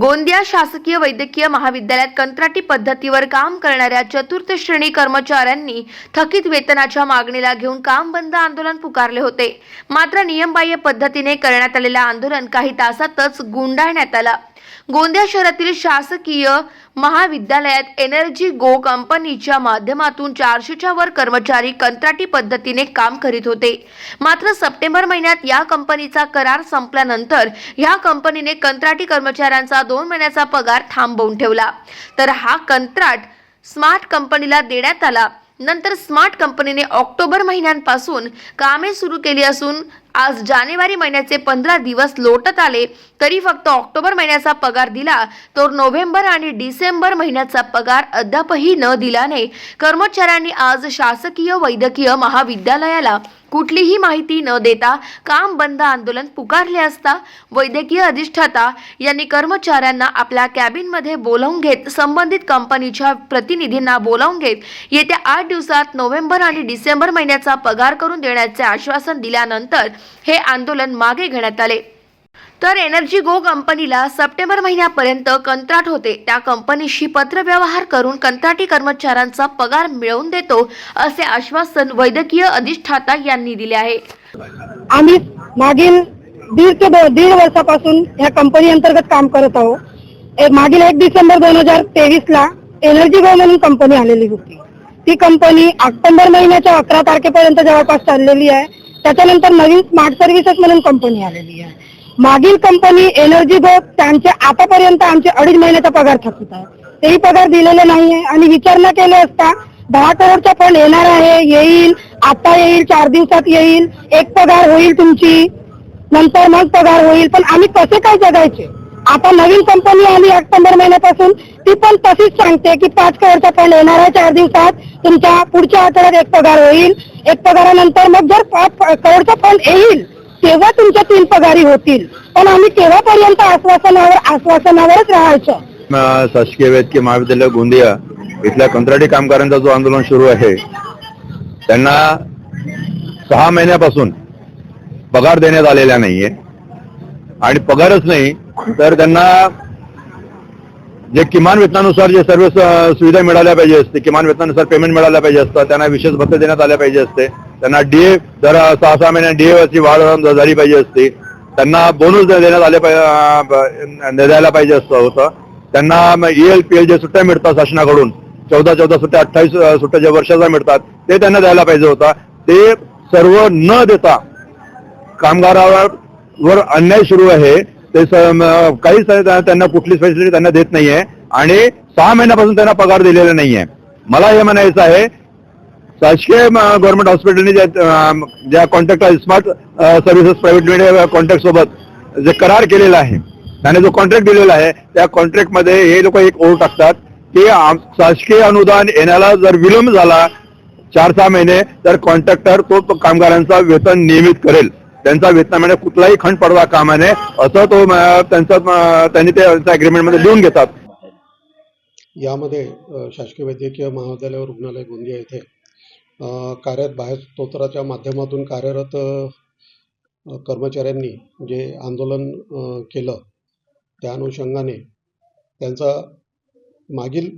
गोंदिया शासकीय वैद्यकीय महाविद्यालयात कंत्राटी पद्धतीवर काम करणाऱ्या चतुर्थ श्रेणी कर्मचाऱ्यांनी थकीत वेतनाच्या मागणीला घेऊन काम बंद आंदोलन पुकारले होते. मात्र नियमबाह्य पद्धतीने करण्यात आलेलं आंदोलन काही तासातच गुंडाळण्यात आलं. गोंदिया शहरातील शासकीय महाविद्यालयात एनर्जी गो कंपनीच्या माध्यमातून चारशेच्या वर कर्मचारी कंत्राटी पद्धतीने काम करीत होते. मात्र सप्टेंबर महिन्यात या कंपनीचा करार संपल्यानंतर या कंपनीने कंत्राटी कर्मचाऱ्यांचा दोन महिन्याचा पगार थांबवून ठेवला. तर हा कंत्राट स्मार्ट कंपनीला देण्यात आला. नंतर स्मार्ट कंपनीने ऑक्टोबर महिन्यांपासून कामे सुरू केली असून आज जानेवारी महिन्याचे पंधरा दिवस लोटत आले तरी फक्त ऑक्टोबर महिन्याचा पगार दिला तर नोव्हेंबर आणि डिसेंबर महिन्याचा पगार अद्यापही न दिल्याने कर्मचाऱ्यांनी आज शासकीय वैद्यकीय महाविद्यालयाला कुठलीही माहिती न देता काम बंद आंदोलन पुकारले असता वैद्यकीय अधिष्ठाता यांनी कर्मचाऱ्यांना आपल्या कॅबिनमध्ये बोलावून घेत संबंधित कंपनीच्या प्रतिनिधींना बोलावून घेत येत्या आठ दिवसात नोव्हेंबर आणि डिसेंबर महिन्याचा पगार करून देण्याचे आश्वासन दिल्यानंतर हे आंदोलन मागे घेण्यात आले. तर एनर्जी गो कंपनीला सप्टेंबर महिन्यापर्यंत कंत्राट होते. त्या कंपनीशी पत्रव्यवहार करून कंत्राटी कर्मचाऱ्यांचा पगार मिळवून देतो असे आश्वासन वैद्यकीय अधिष्ठाता यांनी दिले आहे. आम्ही मागील दीड ते दीड वर्षापासून ह्या कंपनी अंतर्गत काम करत आहोत. मागील एक डिसेंबर दोन हजार तेवीस ला एनर्जी गो म्हणून कंपनी आलेली होती. ती कंपनी ऑक्टोबर महिन्याच्या अकरा तारखेपर्यंत जवळपास चाललेली आहे. त्याच्यानंतर नवीन स्मार्ट सर्व्हिसेस म्हणून कंपनी आलेली आहे. मागील कंपनी एनर्जी गो त्यांचे आतापर्यंत आमचे अडीच महिन्याचा पगार थकत आहे. तेही पगार दिलेले नाहीये. आणि विचारणा केले असता दहा करोडचा फंड येणार आहे येईल. आता येईल चार दिवसात येईल. एक पगार होईल तुमची. नंतर मग पगार होईल. पण आम्ही कसे काय जगायचे? आता नवीन कंपनी आली ऑक्टोबर महिन्यापासून. ती पण तशीच सांगते की पाच करोडचा फंड येणार आहे चार दिवसात. तुमच्या पुढच्या आठवड्यात एक पगार होईल. एक पगारानंतर मग जर पाच करोडचा फंड येईल तेव्हा तुमच्या तीन पगारी होतील. पण आम्ही तेव्हापर्यंत आश्वासनावर आश्वासनावरच राहायचं. शासकीय वैद्यकीय महाविद्यालय गोंदिया इथल्या कंत्राटी कामगारांचा जो आंदोलन सुरू आहे त्यांना सहा महिन्यापासून पगार देण्यात आलेला नाहीये. आणि पगारच नाही तर त्यांना जे किमान वेतनानुसार जे सर्व सुविधा मिळाल्या पाहिजे असते किमान वेतनानुसार पेमेंट मिळाल्या पाहिजे असतं त्यांना विशेष भत्ते देण्यात आल्या पाहिजे असते त्यांना डीए दर सहा सहा महिन्या डीए ची वाढ झाली पाहिजे असते त्यांना बोनस देण्यात आले पाहिजे द्यायला पाहिजे असतं होतं. त्यांना ईएल पीएल जे सुट्ट्या मिळतात शासनाकडून चौदा चौदा सुट्ट्या अठ्ठावीस सुट्ट्या ज्या वर्षाचा मिळतात ते त्यांना द्यायला पाहिजे होता. ते सर्व न देता कामगारावर अन्याय सुरू आहे ते काहीच त्यांना कुठलीच फॅसिलिटी त्यांना देत नाहीये आणि सहा महिन्यापासून त्यांना पगार दिलेला नाहीये. मला हे म्हणायचं आहे शासकीय गव्हर्नमेंट हॉस्पिटलने ज्या ज्या contract smart services private limited contract सोबत जे करार केलेला आहे त्याने जो कॉन्ट्रॅक्ट दिलेला आहे त्या कॉन्ट्रॅक्टमध्ये हे लोक एक ओळ टाकतात की शासकीय अनुदान येण्याला जर विलंब झाला चार सहा महिने तर कॉन्ट्रॅक्टर तो कामगारांचा वेतन नियमित करेल. त्यांचा वेतनामध्ये कुठलाही खंड पडवा कामा नये. असं तो अं, त्यांचा त्यांनी ते अग्रीमेंटमध्ये लिहून घेतात. यामध्ये शासकीय वैद्यकीय महाविद्यालय रुग्णालय गोंदिया येथे कार्यात कार्यरत बाहेर स्तोत्राच्या माध्यमातून कार्यरत कर्मचाऱ्यांनी जे आंदोलन केलं त्या अनुषंगाने त्यांचा मागील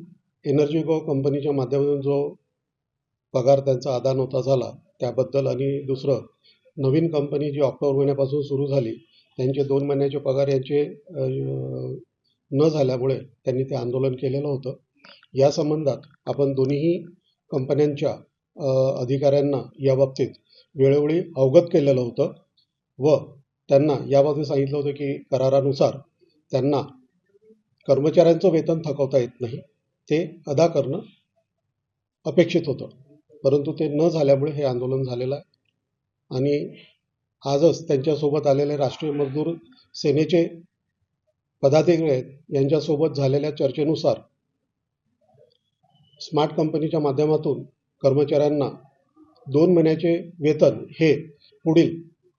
एनर्जी गो कंपनीच्या माध्यमातून जो पगार त्यांचा आदान होता झाला त्याबद्दल आणि दुसरं नवीन कंपनी जी ऑक्टोबर महिन्यापासून सुरू झाली त्यांचे दोन महिन्याचे पगार यांचे न झाल्यामुळे त्यांनी ते आंदोलन केलेलं होतं. या संबंधात आपण दोन्हीही कंपन्यांच्या अधिकाऱ्यांना याबाबतीत वेळोवेळी अवगत केलेलं होतं व त्यांना याबाबतीत सांगितलं होतं की करारानुसार त्यांना कर्मचाऱ्यांचं वेतन थकवता येत नाही ते अदा करणं अपेक्षित होतं. परंतु ते न झाल्यामुळे हे आंदोलन झालेलं आहे. आणि आजच त्यांच्यासोबत आलेले राष्ट्रीय मजदूर सेनेचे पदाधिकारी आहेत यांच्यासोबत झालेल्या चर्चेनुसार स्मार्ट कंपनीच्या माध्यमातून कर्मचाऱ्यांना दोन महिन्याचे वेतन हे पुढील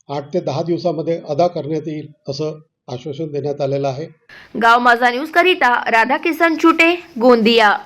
आठ ते दहा दिवसामध्ये अदा करण्यात येईल असं आश्वासन देण्यात आलेलं आहे. गाव माझा न्यूज करिता राधा किसन छुटे गोंदिया.